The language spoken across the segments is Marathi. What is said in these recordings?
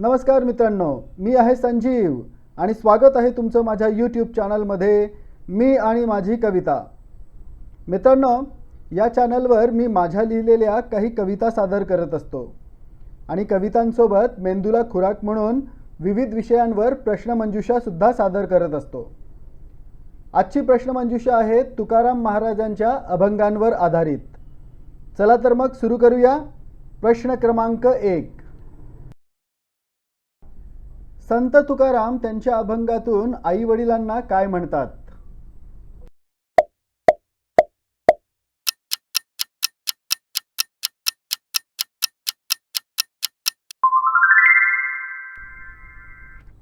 नमस्कार मित्रांनो मी आहे संजीव आणि स्वागत आहे तुमचं माझ्या यूट्यूब चॅनलमध्ये मी आणि माझी कविता. मित्रांनो या चॅनलवर मी माझ्या लिहिलेल्या काही कविता सादर करत असतो. आणि कवितांसोबत मेंदूला खुराक म्हणून विविध विषयांवर प्रश्नमंजुषासुद्धा सादर करत असतो. आजची प्रश्नमंजुषा आहे तुकाराम महाराजांच्या अभंगांवर आधारित. चला तर मग सुरू करूया. प्रश्न क्रमांक एक. संत तुकाराम त्यांच्या अभंगातून आई वडिलांना काय म्हणतात?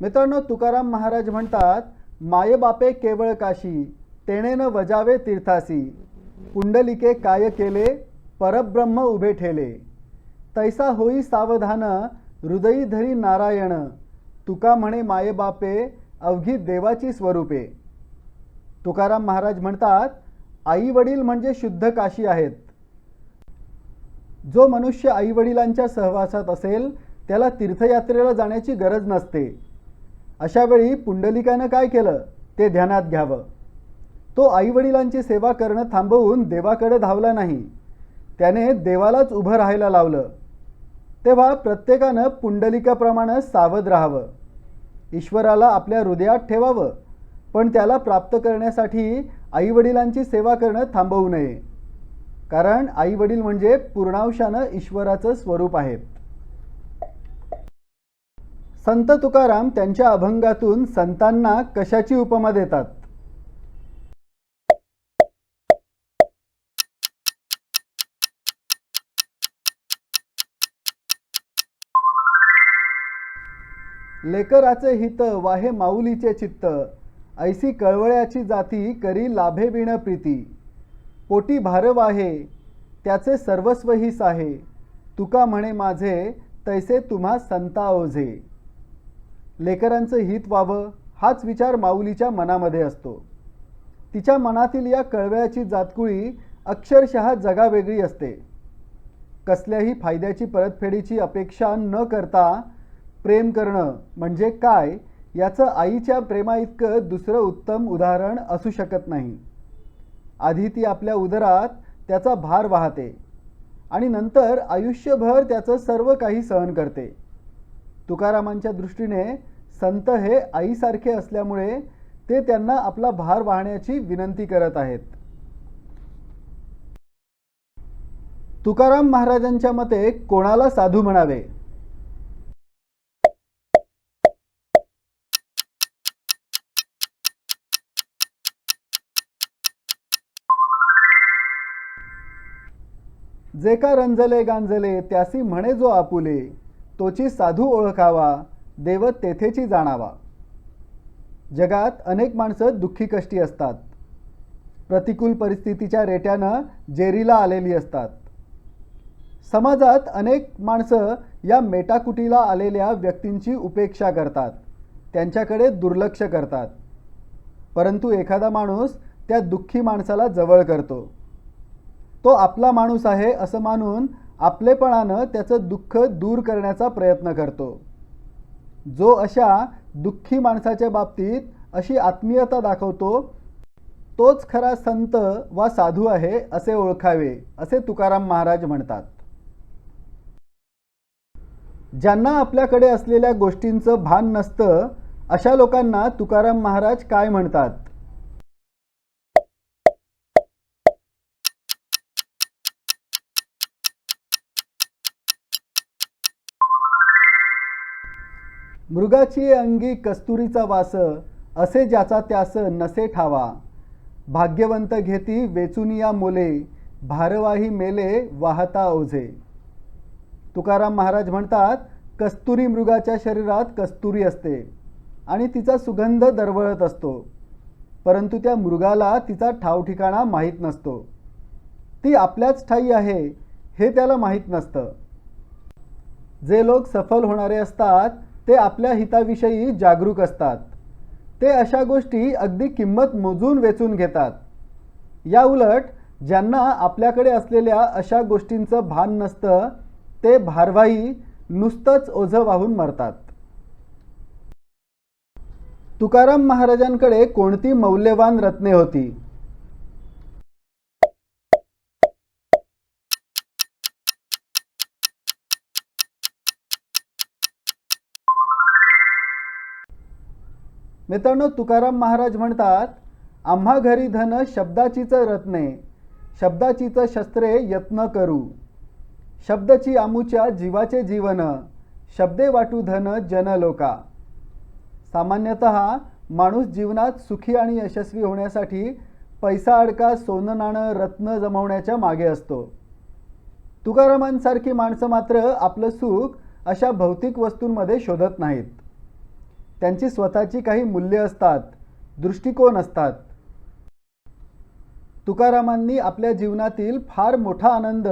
मित्रांनो तुकाराम महाराज म्हणतात मायबापे केवळ काशी तेणेन वजावे तीर्थासी. पुंडलिके काय केले परब्रह्म उभे ठेले. तैसा होई सावधान हृदयी धरी नारायण. तुका म्हणे माये बापे अवघी देवाची स्वरूपे. तुकाराम महाराज म्हणतात आई वडील म्हणजे शुद्ध काशी आहेत. जो मनुष्य आई वडिलांच्या सहवासात असेल त्याला तीर्थयात्रेला जाण्याची गरज नसते. अशावेळी पुंडलिकानं काय केलं? ते ध्यानात घ्यावं. तो आईवडिलांची सेवा करणं थांबवून देवाकडे धावला नाही. त्याने देवालाच उभं राहायला लावलं. तेव्हा प्रत्येकानं पुंडलिकाप्रमाणे सावध राहावं. ईश्वराला आपल्या हृदयात ठेवावं पण त्याला प्राप्त करण्यासाठी आईवडिलांची सेवा करणं थांबवू नये. कारण आईवडील म्हणजे पूर्णांशानं ईश्वराचं स्वरूप आहेत. संत तुकाराम त्यांच्या अभंगातून संतांना कशाची उपमा देतात? लेकराचे हित वाहे माऊलीचे चित्त. ऐसी कळवळ्याची जाती करी लाभे विण प्रीती. पोटी भारव आहे त्याचे सर्वस्व ही साहे तुका म्हणे माझे तैसे तुम्हा संता ओझे. लेकरांचं हित व्हावं हाच विचार माऊलीच्या मनामध्ये असतो. तिच्या मनातील या कळव्याची जातकुळी अक्षरशः जगावेगळी असते. कसल्याही फायद्याची परतफेडीची अपेक्षा न करता प्रेम करणं म्हणजे काय याचं आईच्या प्रेमाइतकं दुसरं उत्तम उदाहरण असू शकत नाही. आधी ती आपल्या उदरात त्याचा भार वाहते आणि नंतर आयुष्यभर त्याचं सर्व काही सहन करते. तुकारामांच्या दृष्टीने संत हे आईसारखे असल्यामुळे ते त्यांना आपला भार वाहण्याची विनंती करत आहेत. तुकाराम महाराजांच्या मते कोणाला साधू म्हणावे? जे का रंजले गांजले त्यासी म्हणे जो आपुले तोची साधू ओळखावा देव तेथेची जाणावा. जगात अनेक माणसं दुःखी कष्टी असतात. प्रतिकूल परिस्थितीच्या रेट्यानं जेरीला आलेली असतात. समाजात अनेक माणसं या मेटाकुटीला आलेल्या व्यक्तींची उपेक्षा करतात त्यांच्याकडे दुर्लक्ष करतात. परंतु एखादा माणूस त्या दुःखी माणसाला जवळ करतो. तो आपला माणूस आहे असं मानून आपलेपणानं त्याचं दुःख दूर करण्याचा प्रयत्न करतो. जो अशा दुःखी माणसाच्या बाबतीत अशी आत्मीयता दाखवतो तोच खरा संत वा साधू आहे असे ओळखावे असे तुकाराम महाराज म्हणतात. ज्यांना आपल्याकडे असलेल्या गोष्टींचं भान नसतं अशा लोकांना तुकाराम महाराज काय म्हणतात? मृगाची अंगी कस्तुरीचा वास असे ज्याचा त्यास नसे ठावा. भाग्यवंत घेती वेचुनिया मोले भारवाही मेले वाहता ओझे. तुकाराम महाराज म्हणतात कस्तुरी मृगाच्या शरीरात कस्तुरी असते आणि तिचा सुगंध दरवळत असतो. परंतु त्या मृगाला तिचा ठावठिकाणा माहीत नसतो. ती आपल्याच ठाई आहे हे त्याला माहीत नसतं. जे लोक सफल होणारे असतात ते आपल्या हिताविषयी जागरूक असतात. ते अशा गोष्टी अगदी किंमत मोजून वेचून घेतात. या उलट ज्यांना आपल्याकडे असलेल्या अशा गोष्टींचं भान नसतं ते भारवाही नुसतंच ओझं वाहून मरतात. तुकाराम महाराजांकडे कोणती मौल्यवान रत्ने होती? मित्रांनो तुकाराम महाराज म्हणतात आम्हा घरी धन शब्दाचीच रत्ने शब्दाचीच शस्त्रे यत्न करू. शब्दची आमुच्या जीवाचे जीवन शब्दे वाटू धन जन लोका सामान्यतः माणूस जीवनात सुखी आणि यशस्वी होण्यासाठी पैसा अडका सोनं नाणं रत्न जमवण्याच्या मागे असतो. तुकारामांसारखी माणसं मात्र आपलं सुख अशा भौतिक वस्तूंमध्ये शोधत नाहीत. त्यांची स्वतःची काही मूल्य असतात दृष्टिकोन असतात. तुकारामांनी आपल्या जीवनातील फार मोठा आनंद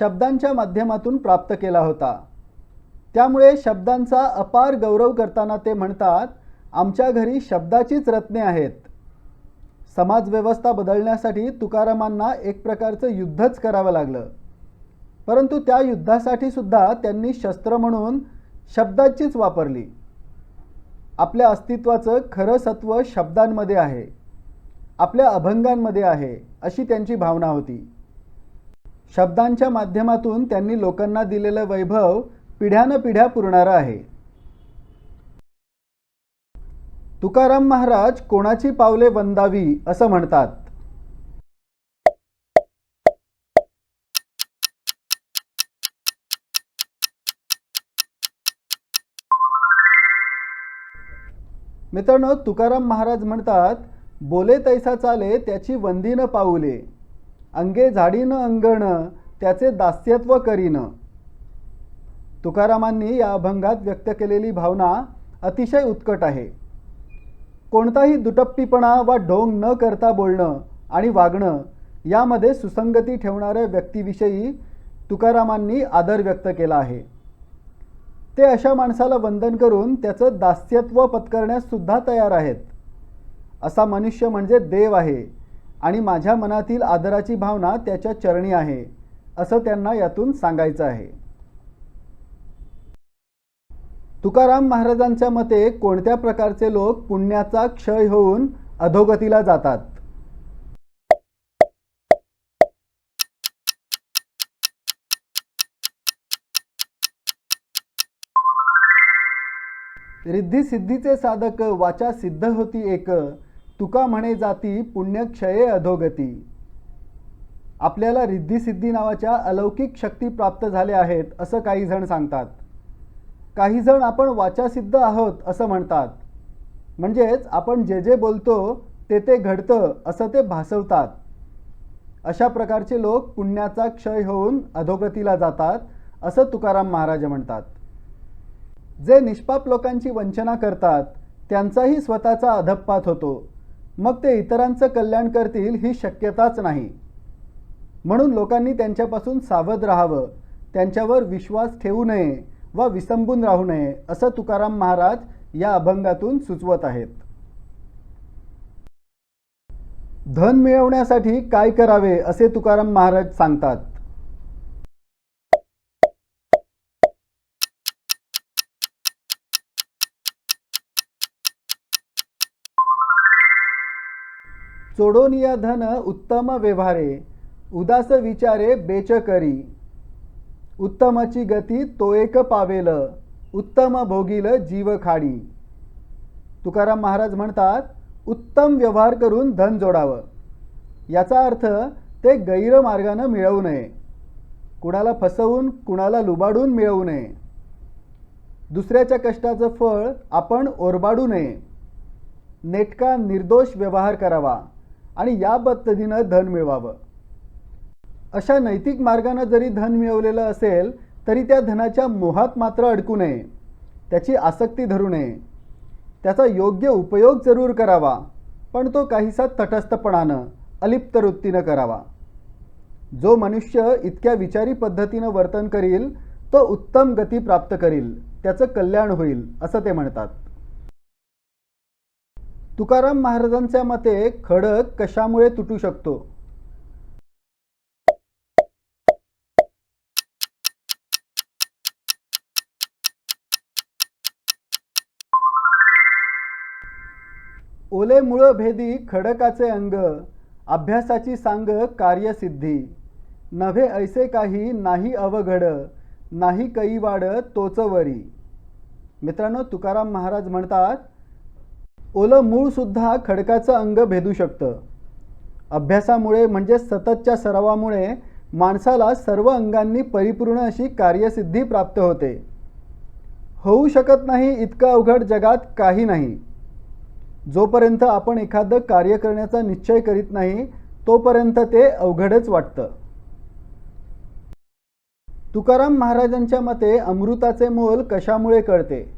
शब्दांच्या माध्यमातून प्राप्त केला होता. त्यामुळे शब्दांचा अपार गौरव करताना ते म्हणतात आमच्या घरी शब्दाचीच रत्ने आहेत. समाजव्यवस्था बदलण्यासाठी तुकारामांना एक प्रकारचं युद्धच करावं लागलं. परंतु त्या युद्धासाठी सुद्धा त्यांनी शस्त्र म्हणून शब्दाचीच वापरली. आपल्या अस्तित्वाचं खरं सत्व शब्दांमध्ये आहे. आपल्या अभंगांमध्ये आहे अशी त्यांची भावना होती. शब्दांच्या माध्यमातून त्यांनी लोकांना दिलेलं वैभव पिढ्यानपिढ्या पुरणारं आहे. तुकाराम महाराज कोणाची पावले वंदावी असं म्हणतात. मित्रांनो तुकाराम महाराज म्हणतात बोले तैसा चाले त्याची वंदीनं पाऊले. अंगे झाडीनं अंगण त्याचे दास्यत्व करीन. तुकारामांनी या अभंगात व्यक्त केलेली भावना अतिशय उत्कट आहे. कोणताही दुटप्पीपणा वा ढोंग न करता बोलणं आणि वागणं यामध्ये सुसंगती ठेवणाऱ्या व्यक्तीविषयी तुकारामांनी आदर व्यक्त केला आहे. ते अशा माणसाला वंदन करून त्याचं दास्यत्व पत्करण्यास सुद्धा तयार आहेत. असा मनुष्य म्हणजे देव आहे आणि माझ्या मनातील आदराची भावना त्याच्या चरणी आहे असं त्यांना यातून सांगायचं आहे. तुकाराम महाराजांच्या मते कोणत्या प्रकारचे लोक पुण्याचा क्षय होऊन अधोगतीला जातात? रिद्धी सिद्धीचे साधक वाचा सिद्ध होती एक. तुका म्हणे जाती पुण्यक्षये अधोगती. आपल्याला रिद्धी सिद्धी नावाच्या अलौकिक शक्ती प्राप्त झाल्या आहेत असं काही जण सांगतात. काही जण आपण वाचासिद्ध आहोत असं म्हणतात. म्हणजेच आपण जे जे बोलतो ते ते घडतं असं ते भासवतात. अशा प्रकारचे लोक पुण्याचा क्षय होऊन अधोगतीला जातात असं तुकाराम महाराज म्हणतात. जे निष्पाप लोकांची वंचना करतात त्यांचाही स्वतःचा अधपात होतो. मग ते इतरांचं कल्याण करतील ही शक्यताच नाही. म्हणून लोकांनी त्यांच्यापासून सावध राहावं त्यांच्यावर विश्वास ठेवू नये व विसंबून राहू नये असं तुकाराम महाराज या अभंगातून सुचवत आहेत. धन मिळवण्यासाठी काय करावे असे तुकाराम महाराज सांगतात. चोडोनिया धन उत्तम व्यवहारे उदास विचारे बेच करी उत्तमची गती तो एक पावेल उत्तम भोगील जीव खाडी. तुकाराम महाराज म्हणतात उत्तम व्यवहार करून धन जोडावं. याचा अर्थ ते गैरमार्गानं मिळवू नये. कुणाला फसवून कुणाला लुबाडून मिळवू नये. दुसऱ्याच्या कष्टाचं फळ आपण ओरबाडू नये. नेटका निर्दोष व्यवहार करावा. आणि या पद्धतीनं धन मिळवावं. अशा नैतिक मार्गानं जरी धन मिळवलेलं असेल तरी त्या धनाच्या मोहात मात्र अडकू नये. त्याची आसक्ती धरू नये. त्याचा योग्य उपयोग जरूर करावा पण तो काहीसा तटस्थपणानं अलिप्त वृत्तीनं करावा. जो मनुष्य इतक्या विचारी पद्धतीनं वर्तन करील तो उत्तम गती प्राप्त करील त्याचं कल्याण होईल असं ते म्हणतात. तुकाराम महाराजांच्या मते खडक कशामुळे तुटू शकतो? ओले मुळ भेदी खडकाचे अंग अभ्यासाची सांग कार्यसिद्धी. नव्हे ऐसे काही नाही अवघड नाही कैवाड तोच वरी मित्रांनो तुकाराम महाराज म्हणतात ओलं मूळसुद्धा खडकाचं अंग भेदू शकतं. अभ्यासामुळे म्हणजे सततच्या सरावामुळे माणसाला सर्व अंगांनी परिपूर्ण अशी कार्यसिद्धी प्राप्त होते. होऊ शकत नाही इतकं अवघड जगात काही नाही. जोपर्यंत आपण एखादं कार्य करण्याचा निश्चय करीत नाही तोपर्यंत ते अवघडच वाटतं. तुकाराम महाराजांच्या मते अमृताचे मोल कशामुळे कळते?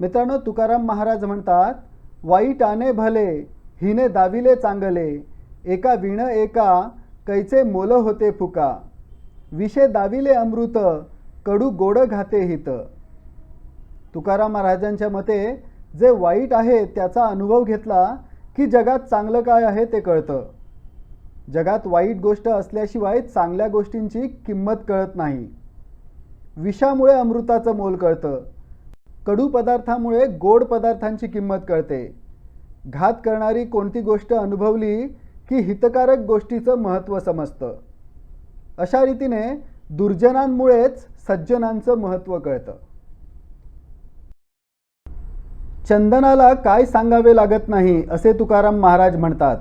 मित्रांनो तुकाराम महाराज म्हणतात वाईट आणे भले हिने दाविले चांगले एका विण एका कैचे मोल होते फुका. विषे दाविले अमृत कडू गोड घाते हित. तुकाराम महाराजांच्या मते जे वाईट आहे त्याचा अनुभव घेतला की जगात चांगलं काय आहे ते कळतं. जगात वाईट गोष्ट असल्याशिवाय चांगल्या गोष्टींची किंमत कळत नाही. विषामुळे अमृताचं मोल कळतं. कडू पदार्थामुळे गोड पदार्थांची किंमत कळते. घात करणारी कोणती गोष्ट अनुभवली की हितकारक गोष्टीचं महत्त्व समजतं? अशा रीतीने दुर्जनांमुळेच सज्जनांचं महत्त्व कळतं. चंदनाला काय सांगावे लागत नाही असे तुकाराम महाराज म्हणतात.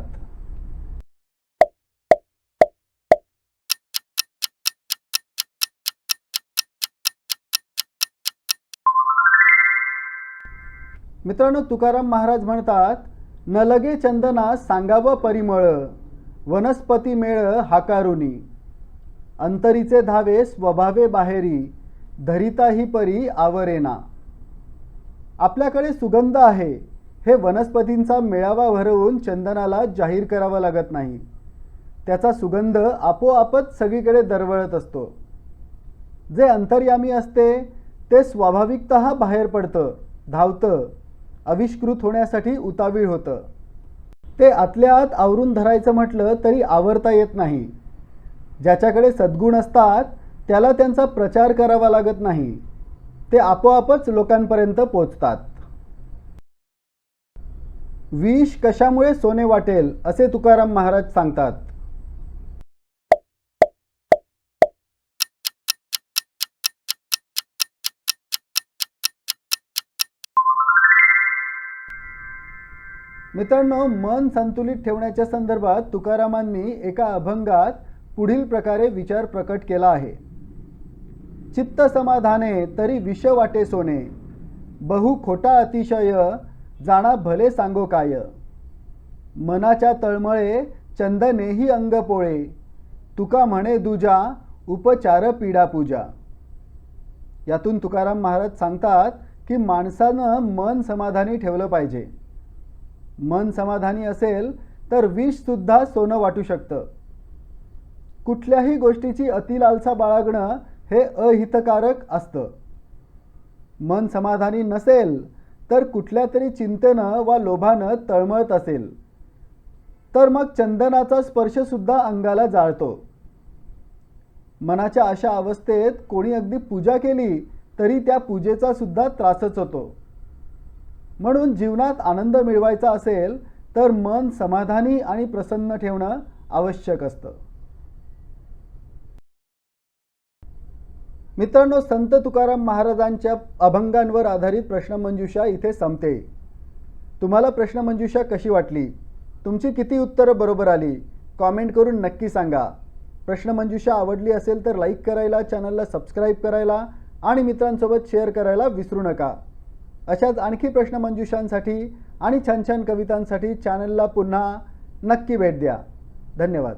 मित्रांनो तुकाराम महाराज म्हणतात न लगे चंदना सांगावं परिमळ वनस्पती मेळ हाकारुनी. अंतरीचे धावे स्वभावे बाहेरी धरिता ही परी आवरेना. आपल्याकडे सुगंध आहे. हे वनस्पतींचा मेळावा भरवून चंदनाला जाहीर करावा लागत नाही. त्याचा सुगंध आपोआपच सगळीकडे दरवळत असतो. जे अंतर्यामी असते ते स्वाभाविकत बाहेर पडतं धावतं. आविष्कृत होण्यासाठी उतावीळ होतं. ते आतल्या आत आवरून धरायचं म्हटलं तरी आवरता येत नाही. ज्याच्याकडे सद्गुण असतात त्याला त्यांचा प्रचार करावा लागत नाही. ते आपोआपच लोकांपर्यंत पोचतात. विष कशामुळे सोने वाटेल असे तुकाराम महाराज सांगतात. मित्रांनो मन संतुलित ठेवण्याच्या संदर्भात तुकारामांनी एका अभंगात पुढील प्रकारे विचार प्रकट केला आहे. चित्त समाधाने तरी विष वाटे सोने बहु खोटा अतिशय जाणा भले सांगो काय. मनाच्या तळमळे चंदनेही अंग पोळे तुका म्हणे दुजा उपचार पीडा पूजा. यातून तुकाराम महाराज सांगतात की माणसानं मन समाधानी ठेवलं पाहिजे. मन समाधानी असेल तर विषसुद्धा सोनं वाटू शकतं. कुठल्याही गोष्टीची अतिलालसा बाळगणं हे अहितकारक असतं. मन समाधानी नसेल तर कुठल्या तरी चिंतेनं वा लोभानं तळमळत असेल. तर मग चंदनाचा स्पर्शसुद्धा अंगाला जाळतो. मनाच्या अशा अवस्थेत कोणी अगदी पूजा केली तरी त्या पूजेचा सुद्धा त्रासच होतो. म्हणून जीवनात आनंद मिळवायचा असेल तर मन समाधानी आणि प्रसन्न ठेवणं आवश्यक असतं. मित्रांनो संत तुकाराम महाराजांच्या अभंगांवर आधारित प्रश्नमंजुषा इथे संपते. तुम्हाला प्रश्नमंजुषा कशी वाटली? तुमची किती उत्तरं बरोबर आली? कॉमेंट करून नक्की सांगा. प्रश्नमंजुषा आवडली असेल तर लाईक करायला चॅनलला सबस्क्राईब करायला आणि मित्रांसोबत शेअर करायला विसरू नका. अशाच आणखी प्रश्नमंजुषांसाठी आणि छान छान कवितांसाठी चॅनलला पुन्हा नक्की भेट द्या. धन्यवाद.